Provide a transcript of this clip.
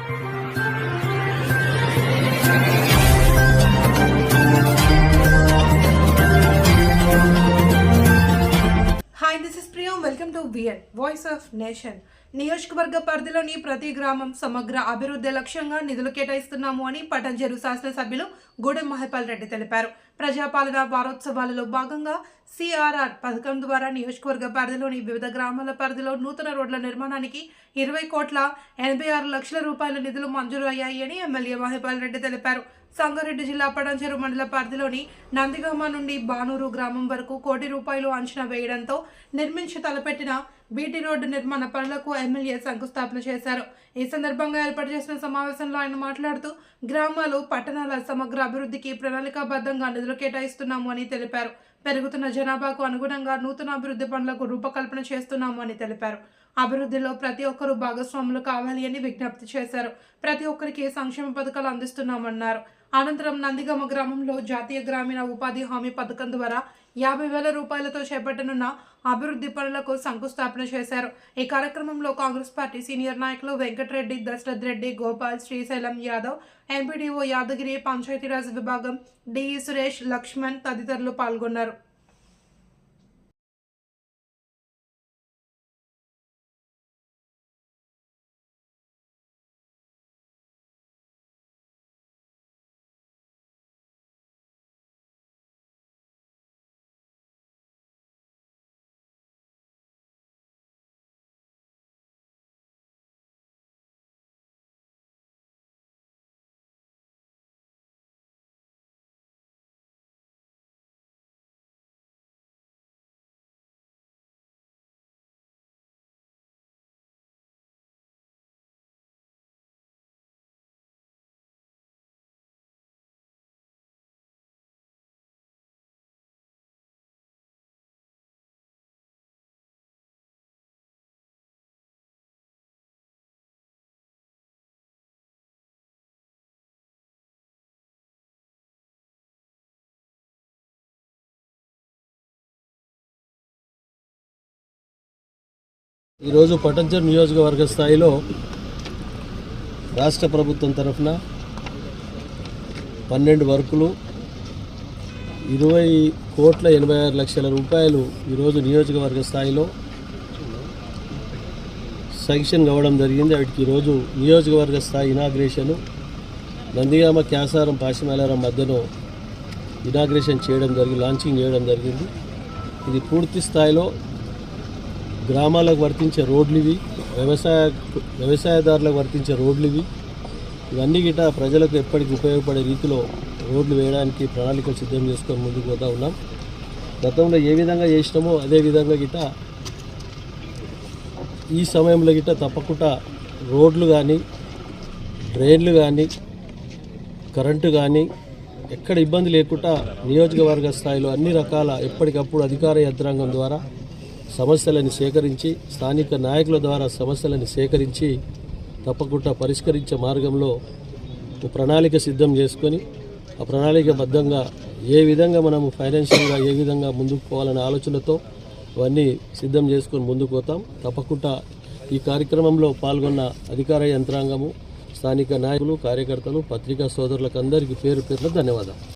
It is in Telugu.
Hi, this is Priya. Welcome to VN, Voice of Nation. నియోజకవర్గ పరిధిలోని ప్రతి గ్రామం సమగ్ర అభివృద్ధి లక్ష్యంగా నిధులు కేటాయిస్తున్నాము అని పటంజేరు శాసనసభ్యులు గూడెం మహిపాల్ రెడ్డి తెలిపారు. ప్రజాపాలన వారోత్సవాలలో భాగంగా సిఆర్ఆర్ పథకం ద్వారా నియోజకవర్గ పరిధిలోని వివిధ గ్రామాల పరిధిలో నూతన రోడ్ల నిర్మాణానికి ఇరవై కోట్ల ఎనభై ఆరు లక్షల రూపాయల నిధులు మంజూరు అయ్యాయి అని ఎమ్మెల్యే మహిపాల్ రెడ్డి తెలిపారు. సంగారెడ్డి జిల్లా పడంచెరు మండల పరిధిలోని నందిగామ నుండి బానూరు గ్రామం వరకు కోటి రూపాయలు అంచనా వేయడంతో నిర్మించి తలపెట్టిన బీటీ రోడ్డు నిర్మాణ పనులకు ఎమ్మెల్యే శంకుస్థాపన చేశారు. ఈ సందర్భంగా ఏర్పాటు చేసిన సమావేశంలో ఆయన మాట్లాడుతూ గ్రామాలు పట్టణాల సమగ్ర అభివృద్ధికి ప్రణాళికాబద్ధంగా నిధులు కేటాయిస్తున్నాము అని తెలిపారు. పెరుగుతున్న జనాభాకు అనుగుణంగా నూతన అభివృద్ధి పనులకు రూపకల్పన చేస్తున్నాము అని తెలిపారు. అభివృద్ధిలో ప్రతి ఒక్కరూ భాగస్వాములు కావాలి అని విజ్ఞప్తి చేశారు. ప్రతి ఒక్కరికి సంక్షేమ పథకాలు అందిస్తున్నామన్నారు. అనంతరం నందిగమ గ్రామంలో జాతీయ గ్రామీణ ఉపాధి హామీ పథకం ద్వారా యాభై వేల రూపాయలతో చేపట్టనున్న అభివృద్ధి పనులకు శంకుస్థాపన చేశారు. ఈ కార్యక్రమంలో కాంగ్రెస్ పార్టీ సీనియర్ నాయకులు వెంకటరెడ్డి దశరథ్ రెడ్డి గోపాల్ శ్రీశైలం యాదవ్ ఎంపీడీఓ యాదగిరి పంచాయతీరాజ్ విభాగం డిఈ సురేష్ లక్ష్మణ్ తదితరులు పాల్గొన్నారు. ఈరోజు పటంచర్ నియోజకవర్గ స్థాయిలో రాష్ట్ర ప్రభుత్వం తరఫున పన్నెండు వర్కులు ఇరవై కోట్ల ఎనభై ఆరు లక్షల రూపాయలు ఈరోజు నియోజకవర్గ స్థాయిలో శాంక్షన్ కావడం జరిగింది. వాటికి ఈరోజు నియోజకవర్గ స్థాయి ఇనాగ్రేషను నందిగామ క్యాసారం పాశమేలారం మధ్యలో ఇనాగ్రేషన్ చేయడం జరిగి లాంచింగ్ చేయడం జరిగింది. ఇది పూర్తి స్థాయిలో గ్రామాలకు వర్తించే రోడ్లు ఇవి వ్యవసాయ వ్యవసాయదారులకు వర్తించే రోడ్లు ఇవి ఇవన్నీ గిట ప్రజలకు ఎప్పటికి ఉపయోగపడే రీతిలో రోడ్లు వేయడానికి ప్రణాళికలు సిద్ధం చేసుకొని ముందుకు పోతా ఉన్నాం. గతంలో ఏ విధంగా చేసినామో అదే విధంగా గిట ఈ సమయంలో గిట తప్పకుండా రోడ్లు కానీ డ్రైన్లు కానీ కరెంటు కానీ ఎక్కడ ఇబ్బంది లేకుండా నియోజకవర్గ స్థాయిలో అన్ని రకాల ఎప్పటికప్పుడు అధికార యంత్రాంగం ద్వారా సమస్యలను సేకరించి స్థానిక నాయకుల ద్వారా సమస్యలను సేకరించి తప్పకుండా పరిష్కరించే మార్గంలో ప్రణాళిక సిద్ధం చేసుకొని ఆ ప్రణాళికబద్ధంగా ఏ విధంగా మనము ఫైనాన్షియల్గా ఏ విధంగా ముందుకు పోవాలనే ఆలోచనతో అవన్నీ సిద్ధం చేసుకొని ముందుకు పోతాం. తప్పకుండా ఈ కార్యక్రమంలో పాల్గొన్న అధికార యంత్రాంగము స్థానిక నాయకులు కార్యకర్తలు పత్రికా సోదరులకు అందరికీ పేరు పేరున ధన్యవాదాలు.